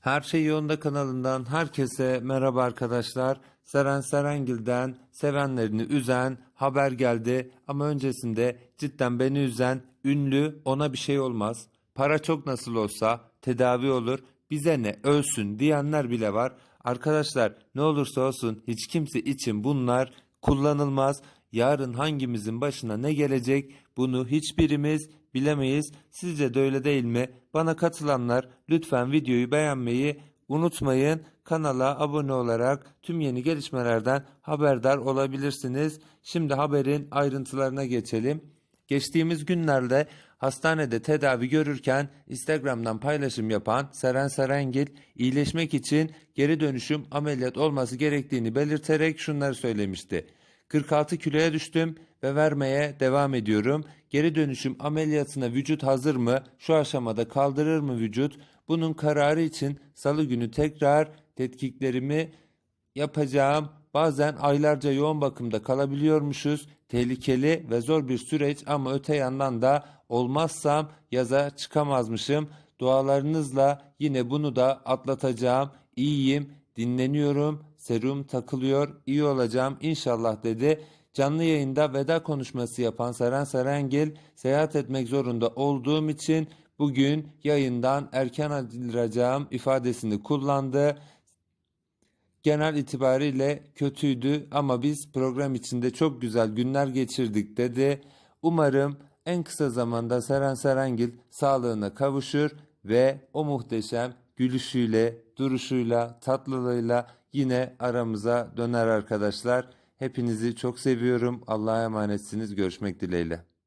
Her Şey Yolunda kanalından herkese merhaba arkadaşlar. Seren Serengil'den sevenlerini üzen haber geldi ama öncesinde cidden beni üzen ünlü ona bir şey olmaz. Para çok nasıl olsa tedavi olur bize ne ölsün diyenler bile var. Arkadaşlar ne olursa olsun hiç kimse için bunlar kullanılmaz. Yarın hangimizin başına ne gelecek bunu hiçbirimiz bilemeyiz. Sizce de öyle değil mi? Bana katılanlar lütfen videoyu beğenmeyi unutmayın. Kanala abone olarak tüm yeni gelişmelerden haberdar olabilirsiniz. Şimdi haberin ayrıntılarına geçelim. Geçtiğimiz günlerde hastanede tedavi görürken Instagram'dan paylaşım yapan Seren Serengil iyileşmek için geri dönüşüm ameliyat olması gerektiğini belirterek şunları söylemişti. 46 kiloya düştüm ve vermeye devam ediyorum. Geri dönüşüm ameliyatına vücut hazır mı? Şu aşamada kaldırır mı vücut? Bunun kararı için salı günü tekrar tetkiklerimi yapacağım. Bazen aylarca yoğun bakımda kalabiliyormuşuz. Tehlikeli ve zor bir süreç ama öte yandan da olmazsam yaza çıkamazmışım. Dualarınızla yine bunu da atlatacağım. İyiyim, dinleniyorum, serum takılıyor, iyi olacağım inşallah dedi. Canlı yayında veda konuşması yapan Seren Serengil, seyahat etmek zorunda olduğum için bugün yayından erken ayrılacağım ifadesini kullandı genel itibariyle kötüydü ama biz program içinde çok güzel günler geçirdik dedi. Umarım en kısa zamanda Seren Serengil sağlığına kavuşur ve o muhteşem gülüşüyle, duruşuyla, tatlılığıyla yine aramıza döner arkadaşlar. Hepinizi çok seviyorum. Allah'a emanetsiniz. Görüşmek dileğiyle.